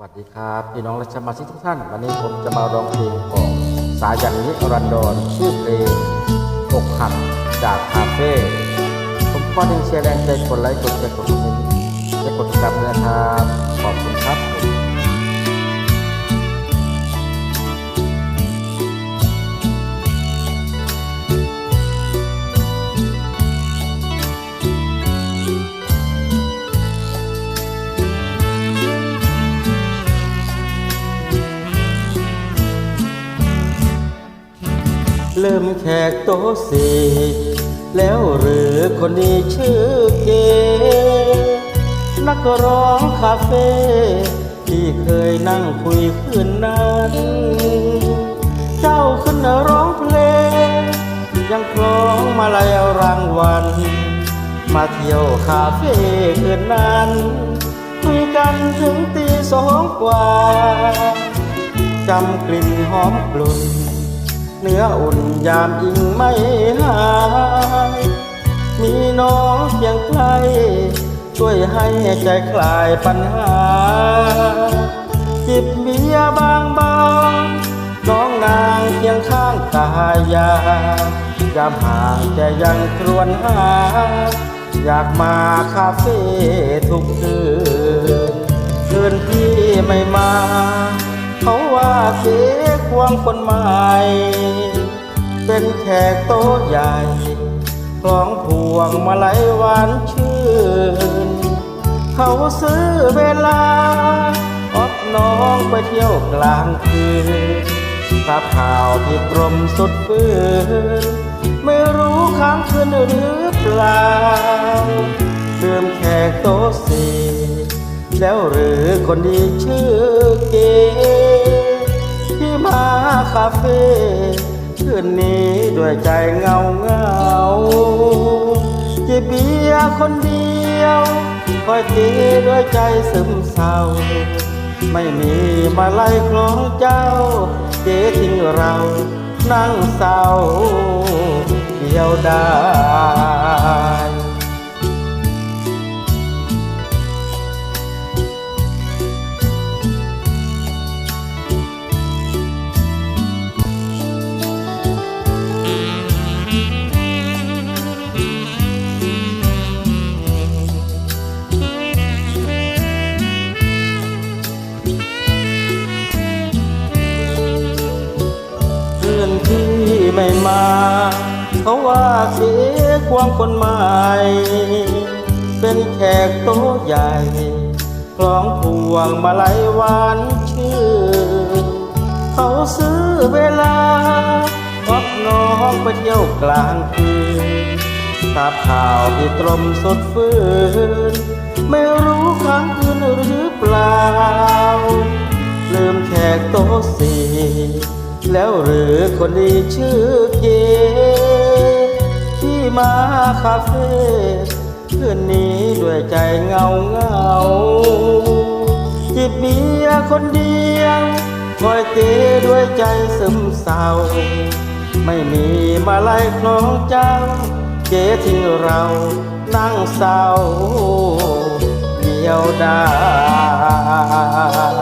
วัสดีครับพี่น้องและสมาชิกทุกท่าน วันนี้ผมจะมาร้องเพลงของสายันนิรันดรชื่อเพลงอกหักจากคาเฟ่ผมก็ดึงเชียร์แรงใจกดไลค์กดแชร์กดคอมเมนต์และกดติดตามนะครับ เริ่มแขกโต๊ะสี่แล้วหรือคนนี้ชื่อเก นักร้องคาเฟ่ที่เคยนั่งคุยคืนนั้น เจ้าขึ้นร้องเพลง ยังคล้องมาลายรางวัล มาเที่ยวคาเฟ่คืนนั้น คุยกันถึงตีสองกว่าจำกลิ่นหอมกลุ่น เนื้ออุ่นยามอิงไม่หาย มีน้องเคียงใกล้ช่วยให้ใจคลายปัญหา จิบเบียบางบางน้องนางเคียงข้างกายายามห่างแต่ยังครวนหา อยากมาคาเฟ่ทุกคืนคืนที่ไม่มา เขาว่าเสีย วงคนใหม่ เป็นแขกโต๊ะใหญ่คล้องพวงมาลัยหวานชื่น เขาซื้อเวลาออกน้องไปเที่ยวกลางคืนทราบข่าวที่กรมสุดฟื้นไม่รู้ค้างคืนหรือเปล่าเติมแขกโต๊ะสี่แล้วหรือคนดีชื่อเกที่ มาคาเฟ่คืนนี้ด้วยใจเงาเงาจะเบียคนเดียวคอยตีด้วยใจซึมเศร้า ไม่มีมาไล่คล้องเจ้า เจทิ้งเรานั่งเศร้าเดียวดาย ไม่มาเพราะว่าเสียความคนใหม่เป็นแขกโต๊ะใหญ่คล้องพวงมาลัยหวานชื่นเขาซื้อเวลาพักน้องไปเที่ยวกลางคืนทราบข่าวที่ตรมสดฟื้น ไม่รู้ค้างคืนหรือเปล่า ลืมแขกโต๊ะสี่ แล้วหรือคนดีชื่อเกที่มาคาเฟ่คืนนี้ด้วยใจเงาเงาจิบเบียคนเดียวคอยเกด้วยใจซึมเศร้า ไม่มีมาไล่คล้องเจ้า เกทิ้งเรานั่งเศร้าเดียวดาย